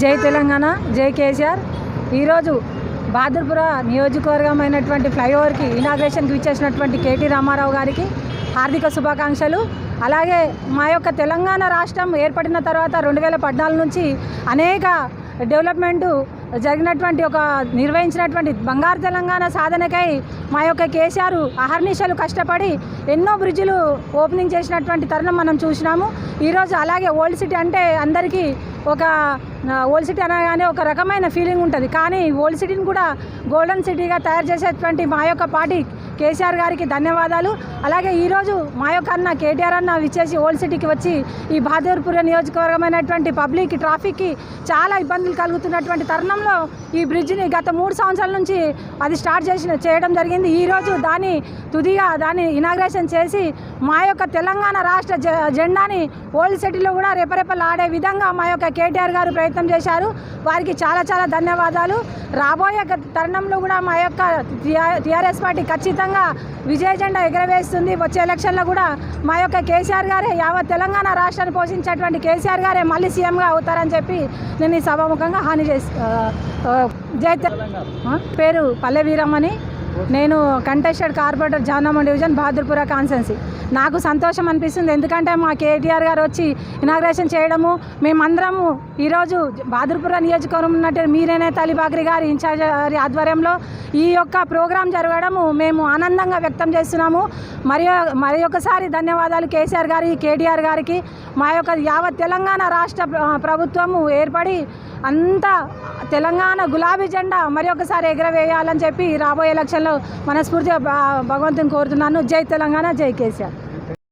జై తెలంగాణ జై కేసీఆర్. ఈరోజు బాదర్పుర నియోజకవర్గమైనటువంటి ఫ్లైఓవర్కి ఇనాగ్రేషన్కి ఇచ్చేసినటువంటి కేటీ రామారావు గారికి హార్దిక శుభాకాంక్షలు. అలాగే మా యొక్క తెలంగాణ రాష్ట్రం ఏర్పడిన తర్వాత రెండు వేల పద్నాలుగు నుంచి అనేక డెవలప్మెంటు జరిగినటువంటి ఒక నిర్వహించినటువంటి బంగారు తెలంగాణ సాధనకై మా యొక్క కేసీఆర్ అహర్నిశలు కష్టపడి ఎన్నో బ్రిడ్జిలు ఓపెనింగ్ చేసినటువంటి తరుణం మనం చూసినాము. ఈరోజు అలాగే ఓల్డ్ సిటీ అంటే అందరికీ ఒక ఓల్డ్ సిటీ అనగానే ఒక రకమైన ఫీలింగ్ ఉంటుంది. కానీ ఓల్డ్ సిటీని కూడా గోల్డెన్ సిటీగా తయారు చేసేటువంటి మా యొక్క పార్టీ కేసీఆర్ గారికి ధన్యవాదాలు. అలాగే ఈరోజు మా యొక్క అన్న కేటీఆర్ అన్న విచ్చేసి ఓల్డ్ సిటీకి వచ్చి ఈ బహదూర్పుర నియోజకవర్గమైనటువంటి పబ్లిక్ ట్రాఫిక్కి చాలా ఇబ్బందులు కలుగుతున్నటువంటి తరుణంలో ఈ బ్రిడ్జిని గత మూడు సంవత్సరాల నుంచి అది స్టార్ట్ చేసిన చేయడం జరిగింది ఈరోజు దాని తుదిగా దాన్ని ఇనాగ్రేషన్ చేసి మా యొక్క తెలంగాణ రాష్ట్ర జెండాని ఓల్డ్ సిటీలో కూడా రెపరెపలాడే విధంగా మా యొక్క కేటీఆర్ గారు ప్రయత్నం చేశారు వారికి చాలా చాలా ధన్యవాదాలు రాబోయే తరుణంలో కూడా మా యొక్క టీఆర్ఎస్ పార్టీ ఖచ్చితంగా విజయ జెండా వస్తుంది వచ్చే ఎలక్షన్లో కూడా మా యొక్క కేసీఆర్ గారే యావత్ తెలంగాణ రాష్ట్రాన్ని పోషించేటువంటి కేసీఆర్ గారే మళ్ళీ సీఎంగా అవుతారని చెప్పి నేను ఈ సభాముఖంగా హాని చేసి ఆ, జై పేరు పల్లె వీరమ్మని నేను contested corporator Janamma division Bahadurpura constituency నాకు సంతోషం అనిపిస్తుంది. ఎందుకంటే మా కేటీఆర్ గారు వచ్చి ఇనాగ్రేషన్ చేయడము మేమందరము ఈరోజు బహదూర్పుర నియోజకవర్గం ఉన్నట్టు మీరేనే తలిబాగ్రి గారి ఇన్ఛార్జ్ గారి ఆధ్వర్యంలో ఈ యొక్క ప్రోగ్రాం జరగడము మేము ఆనందంగా వ్యక్తం చేస్తున్నాము. మరి మరి ఒకసారి ధన్యవాదాలు కేసీఆర్ గారి కేటీఆర్ గారికి. మా యొక్క యావత్ తెలంగాణ రాష్ట్ర ప్రభుత్వము ఏర్పడి అంతా తెలంగాణ గులాబీ జెండా మరి ఒకసారి ఎగరవేయాలని చెప్పి రాబోయే ఎలక్షన్లో మనస్ఫూర్తిగా భగవంతుని కోరుతున్నాను. జై తెలంగాణ జై కేసీఆర్.